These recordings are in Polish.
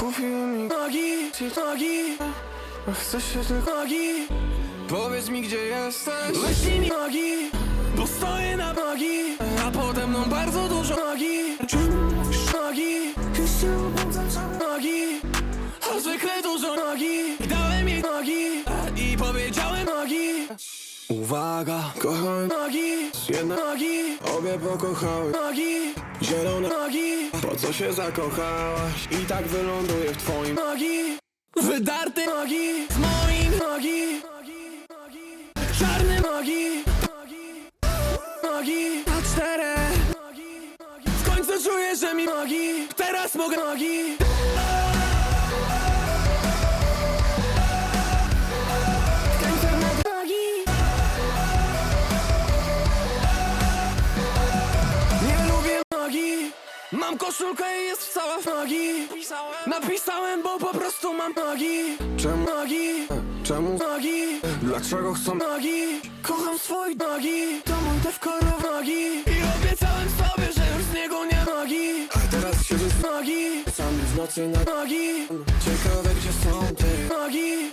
Kupiły mi nogi, ty nogi Chcesz się tylko nogi Powiedz mi gdzie jesteś. Wyślij mi nogi Bo stoję na nogi A pode mną bardzo dużo Nogi A zwykle dużo nogi. Dałem jej nogi I powiedziałem nogi. Uwaga, kocham nogi. Jedna nogi Obie pokochały nogi. Zielone nogi Po co się zakochałaś? I tak wyląduję w twoim nogi. Wydarte nogi Z moim nogi. Czarne nogi Nogi. Na czterech W końcu czuję, że mi nogi. Teraz mogę Nogi Mam koszulkę i jest cała w nogi. Napisałem, bo po prostu mam nogi. Czemu nogi? Czemu nogi? Dlaczego chcą nogi? Kocham swoje nogi. To mój defkorow nogi. I obiecałem sobie, że już z niego nie nogi. A teraz siedzę z nogi Sam w nocy na nogi. Ciekawe gdzie są te nogi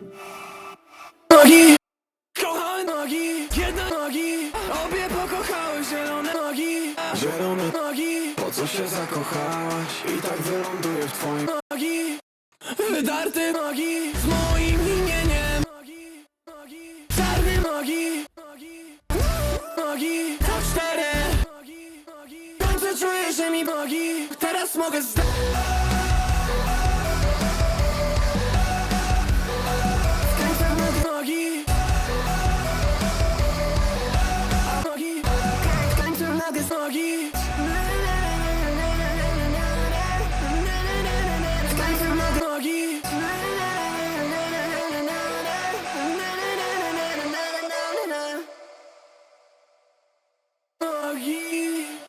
Nogi. Kochane nogi, jedne nogi. Obie pokochały zielone nogi. Zielone nogi. Po co się zakochałaś? I tak wyląduję w twoim nogi. Wydarte nogi. Z moim imieniem Czarne nogi. Nogi. To cztery. Końcu czuję, że mi nogi Teraz mogę zdać